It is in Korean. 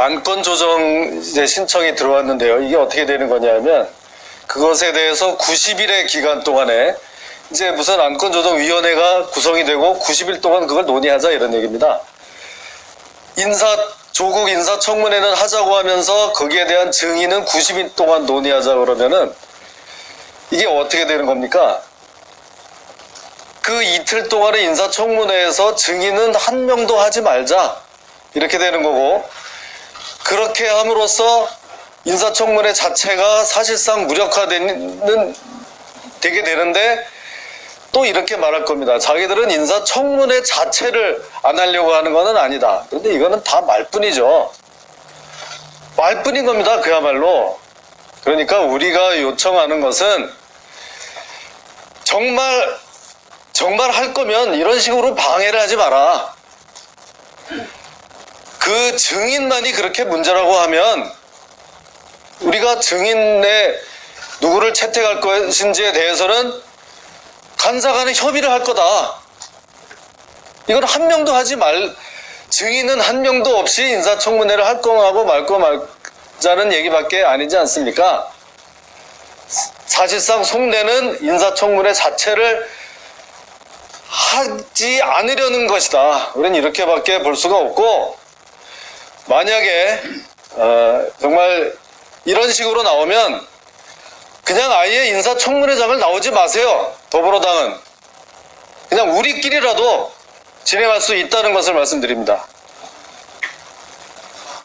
안건 조정 이제 신청이 들어왔는데요. 이게 어떻게 되는 거냐면 그것에 대해서 90일의 기간 동안에 이제 무슨 안건 조정 위원회가 구성이 되고 90일 동안 그걸 논의하자 이런 얘기입니다. 인사 조국 인사청문회는 하자고 하면서 거기에 대한 증인은 90일 동안 논의하자 그러면은 이게 어떻게 되는 겁니까? 그 이틀 동안의 인사청문회에서 증인은 한 명도 하지 말자 이렇게 되는 거고 그렇게 함으로써 인사청문회 자체가 사실상 무력화되는 되게 되는데 또 이렇게 말할 겁니다. 자기들은 인사청문회 자체를 안 하려고 하는 것은 아니다. 그런데 이거는 다 말뿐이죠. 말뿐인 겁니다. 그야말로. 그러니까 우리가 요청하는 것은 정말 정말 할 거면 이런 식으로 방해를 하지 마라. 그 증인만이 그렇게 문제라고 하면 우리가 증인의 누구를 채택할 것인지에 대해서는 간사 간에 협의를 할 거다. 이건 한 명도 하지 말, 증인은 한 명도 없이 인사청문회를 할 거하고 말거 말자는 얘기밖에 아니지 않습니까? 사실상 속내는 인사청문회 자체를 하지 않으려는 것이다. 우리는 이렇게밖에 볼 수가 없고, 만약에, 어, 정말 이런 식으로 나오면 그냥 아예 인사청문회장을 나오지 마세요. 더불어당은. 그냥 우리끼리라도 진행할 수 있다는 것을 말씀드립니다.